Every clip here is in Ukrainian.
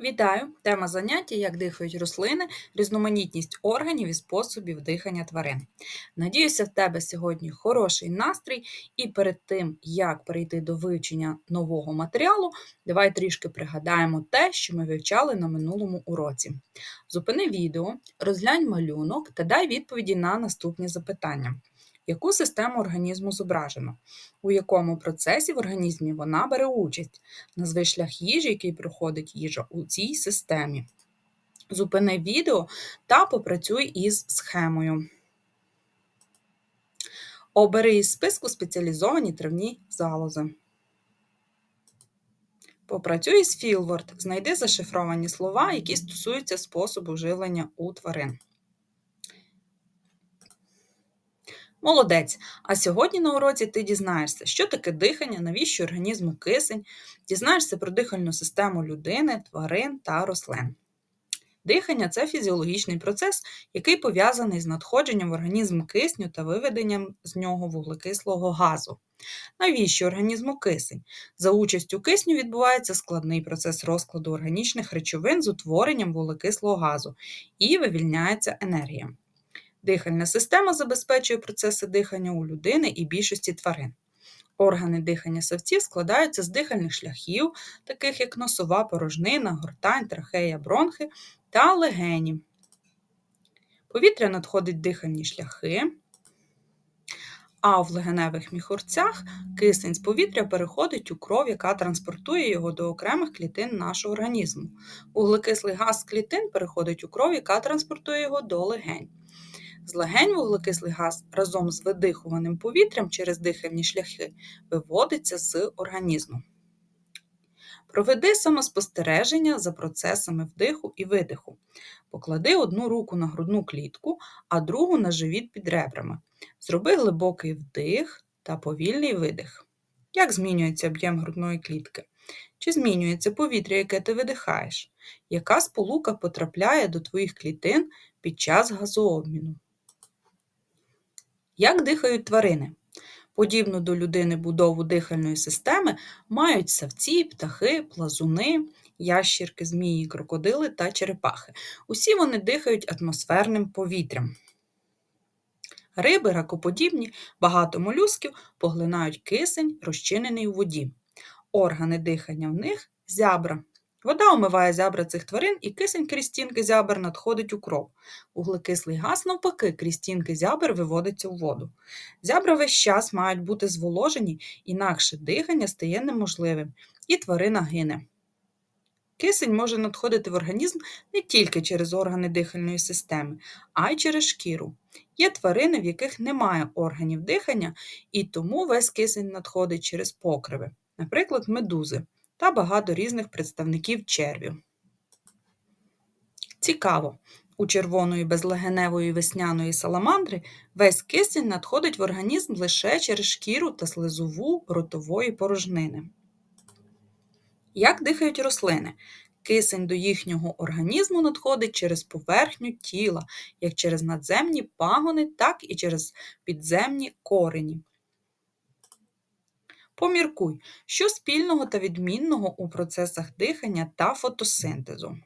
Вітаю! Тема заняття як дихають рослини, різноманітність органів і способів дихання тварин. Надіюся, в тебе сьогодні хороший настрій, і перед тим, як перейти до вивчення нового матеріалу, давай трішки пригадаємо те, що ми вивчали на минулому уроці. Зупини відео, розглянь малюнок та дай відповіді на наступні запитання. Яку систему організму зображено? У якому процесі в організмі вона бере участь? Назви шлях їжі, який проходить їжа у цій системі. Зупини відео та попрацюй із схемою. Обери із списку спеціалізовані травні залози. Попрацюй з Філворд. Знайди зашифровані слова, які стосуються способу живлення у тварин. Молодець! А сьогодні на уроці ти дізнаєшся, що таке дихання, навіщо організму кисень, дізнаєшся про дихальну систему людини, тварин та рослин. Дихання це фізіологічний процес, який пов'язаний з надходженням в організм кисню та виведенням з нього вуглекислого газу. Навіщо організму кисень? За участю кисню відбувається складний процес розкладу органічних речовин з утворенням вуглекислого газу і вивільняється енергія. Дихальна система забезпечує процеси дихання у людини і більшості тварин. Органи дихання савців складаються з дихальних шляхів, таких як носова порожнина, гортань, трахея, бронхи та легені. Повітря надходить дихальні шляхи, а в легеневих міхурцях кисень з повітря переходить у кров, яка транспортує його до окремих клітин нашого організму. Вуглекислий газ з клітин переходить у кров, яка транспортує його до легень. З легень вуглекислий газ разом з видихуваним повітрям через дихальні шляхи виводиться з організму. Проведи самоспостереження за процесами вдиху і видиху. Поклади одну руку на грудну клітку, а другу на живіт під ребрами. Зроби глибокий вдих та повільний видих. Як змінюється об'єм грудної клітки? Чи змінюється повітря, яке ти видихаєш? Яка сполука потрапляє до твоїх клітин під час газообміну? Як дихають тварини? Подібну до людини будову дихальної системи мають савці, птахи, плазуни, ящірки, змії, крокодили та черепахи. Усі вони дихають атмосферним повітрям. Риби, ракоподібні, багато молюсків поглинають кисень, розчинений у воді. Органи дихання в них зябра. Вода омиває зябра цих тварин, і кисень крізь стінки зябр надходить у кров. Вуглекислий газ, навпаки, крізь стінки зябр виводиться у воду. Зябра весь час мають бути зволожені, інакше дихання стає неможливим, і тварина гине. Кисень може надходити в організм не тільки через органи дихальної системи, а й через шкіру. Є тварини, в яких немає органів дихання, і тому весь кисень надходить через покриви, наприклад, медузи та багато різних представників червів. Цікаво, у червоної безлегеневої весняної саламандри весь кисень надходить в організм лише через шкіру та слизову ротової порожнини. Як дихають рослини? Кисень до їхнього організму надходить через поверхню тіла, як через надземні пагони, так і через підземні корені. Поміркуй, що спільного та відмінного у процесах дихання та фотосинтезу.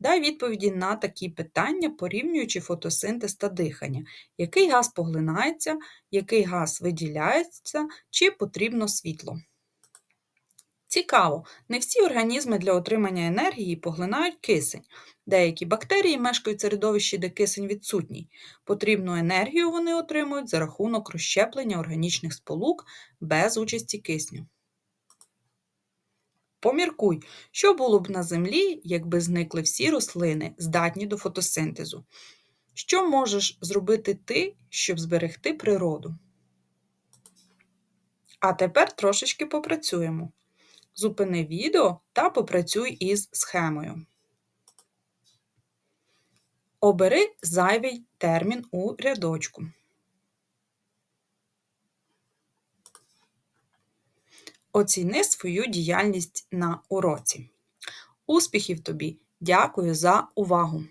Дай відповіді на такі питання, порівнюючи фотосинтез та дихання. Який газ поглинається, який газ виділяється, чи потрібно світло. Цікаво, не всі організми для отримання енергії поглинають кисень. Деякі бактерії мешкають в середовищі, де кисень відсутній. Потрібну енергію вони отримують за рахунок розщеплення органічних сполук без участі кисню. Поміркуй, що було б на землі, якби зникли всі рослини, здатні до фотосинтезу. Що можеш зробити ти, щоб зберегти природу? А тепер трошечки попрацюємо. Зупини відео та попрацюй із схемою. Обери зайвий термін у рядочку. Оціни свою діяльність на уроці. Успіхів тобі! Дякую за увагу!